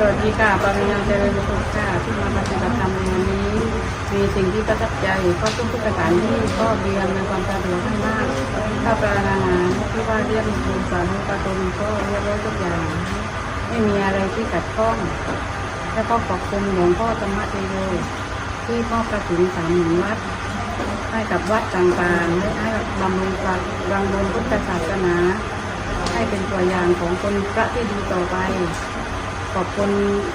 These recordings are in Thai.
สวัสดีค่ะปาริญญาเจริญสุขค่ะที่มาปฏิบัติธรรมในวันนี้ มีสิ่งที่ประทับใจเพราะทุกๆสถานที่ก็เรียนในความสะดวกให้มากถ้าปลาอาหารที่ว่าเรียนภูมิสารุปาตนก็เรียบร้อยทุกอย่าง ไม่มีอะไรที่ขัดข้อง และก็ขอบคุณหลวงพ่อธรรมเทโยที่มอบกระถิ่นสามหมื่นวัดให้กับวัดต่างๆและให้บำรุงศักดิ์บำรุงพุทธศาสนา ให้เป็นตัวอย่างของคนพระที่ดีต่อไป ขอบคุณ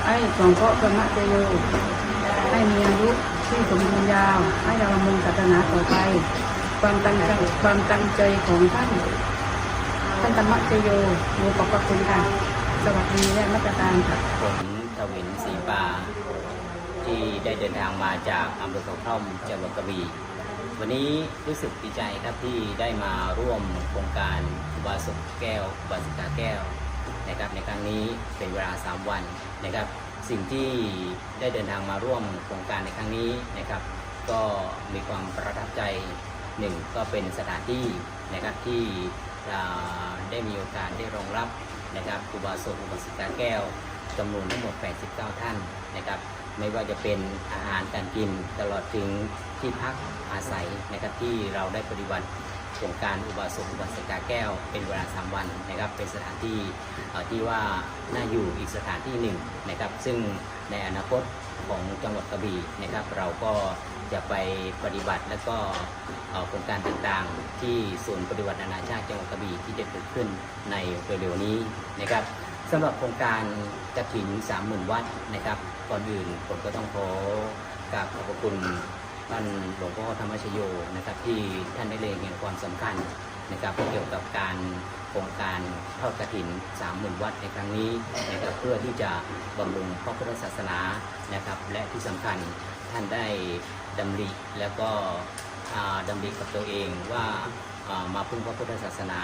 ไอ้หลวงพ่อธรรมเจโยให้มีอายุที่สมบูรณ์ยาว ให้เราบำรุงศาสนาต่อไป ความตั้งใจความตั้งใจของท่านท่านธรรมเจโยมีขอบพระคุณค่ะ สวัสดีและมาตรการค่ะผมทวินศรีปา ที่ได้เดินทางมาจากอำเภอเขาท่อมจังหวัดกระบี่วันนี้รู้สึกดีใจครับที่ได้มาร่วมโครงการบาสุกแก้วบาสิกาแก้ว นะครับในครั้งนี้เป็นเวลา 3 วันนะครับ สิ่งที่ได้เดินทางมาร่วมโครงการในครั้งนี้นะครับ ก็มีความประทับใจหนึ่งก็เป็นสถานที่นะครับที่ได้มีโอกาสได้รองรับนะครับอุบาสกอุบาสิกาแก้วจำนวนทั้งหมด 89 ท่านนะครับ ไม่ว่าจะเป็นอาหารการกินตลอดถึงที่พักอาศัยนะครับที่เราได้ปฏิบัติ โครงการอุบาสกอุบาสิกาแก้วเป็นเวลา 3 วันนะครับ เป็นสถานที่ที่ว่าน่าอยู่อีกสถานที่หนึ่งนะครับ ซึ่งในอนาคตของจังหวัดกระบี่นะครับ เราก็จะไปปฏิบัติแล้วก็โครงการต่างๆ ที่ศูนย์ปฏิบัตินานาชาติจังหวัดกระบี่ที่จะเกิดขึ้นในเร็วๆนี้นะครับสำหรับโครงการกระถิ่น30,000 วัดนะครับ ก่อนอื่นผมก็ต้องขอกราบขอบพระคุณ ท่านหลวงพ่อธรรมชโยนะครับที่ท่านได้เล็งเห็นความสำคัญนะครับเกี่ยวกับการโครงการทอดกระถิน30,000 วัดในครั้งนี้นะครับเพื่อที่จะบำรุงพระพุทธศาสนานะครับ และที่สำคัญท่านได้ดำริแล้วก็อ่าดำริกับตัวเองว่ามาพึ่งพระพุทธศาสนา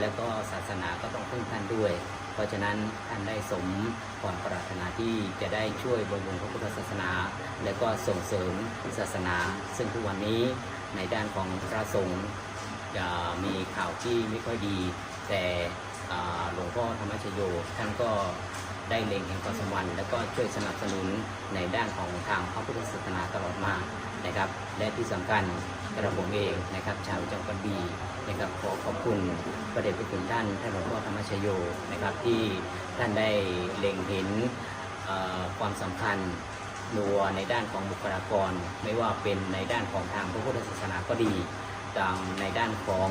แล้วก็ศาสนาก็ต้องพึ่งท่านด้วย ราะฉะนั้นท่านได้สมความปรารถนาที่จะได้ช่วยบำรุงพระพุทธศาสนา และก็ส่งเสริมศาสนา ซึ่งทุกวันนี้ในด้านของพระสงฆ์จะมีข่าวที่ไม่ค่อยดี แต่หลวงพ่อธรรมชโยท่านก็ ได้เล็งเห็นความสำคัญแล้วก็ช่วยสนับสนุนในด้านของทางพระพุทธศาสนาตลอดมานะครับ และที่สำคัญกระผมเองนะครับ ชาวจังหวัดกระบี่นะครับขอขอบคุณประเดชพระคุณท่านท่านหลวงพ่อธรรมชโยนะครับ ที่ท่านได้เล็งเห็นความสำคัญตัวในด้านของบุคลากร ไม่ว่าเป็นในด้านของทางพระพุทธศาสนาก็ดีทางในด้านของ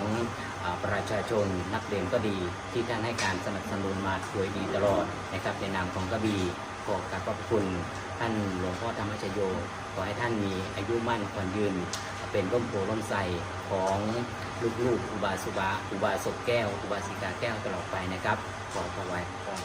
อประชาชนนักเรียนก็ดีที่ท่านให้การสนับสนุน มาโดยดีตลอดนะครับในนามของกระบี่ขอกราบขอบคุณท่านหลวงพ่อธรรมชโย ขอให้ท่านมีอายุมั่นขวัญยืน เป็นร่มโพร่มใสของลูกๆอุบาสุบาอุบาสกแก้ว อุบาสิกาแก้วตลอดไปนะครับ ขอถวายพร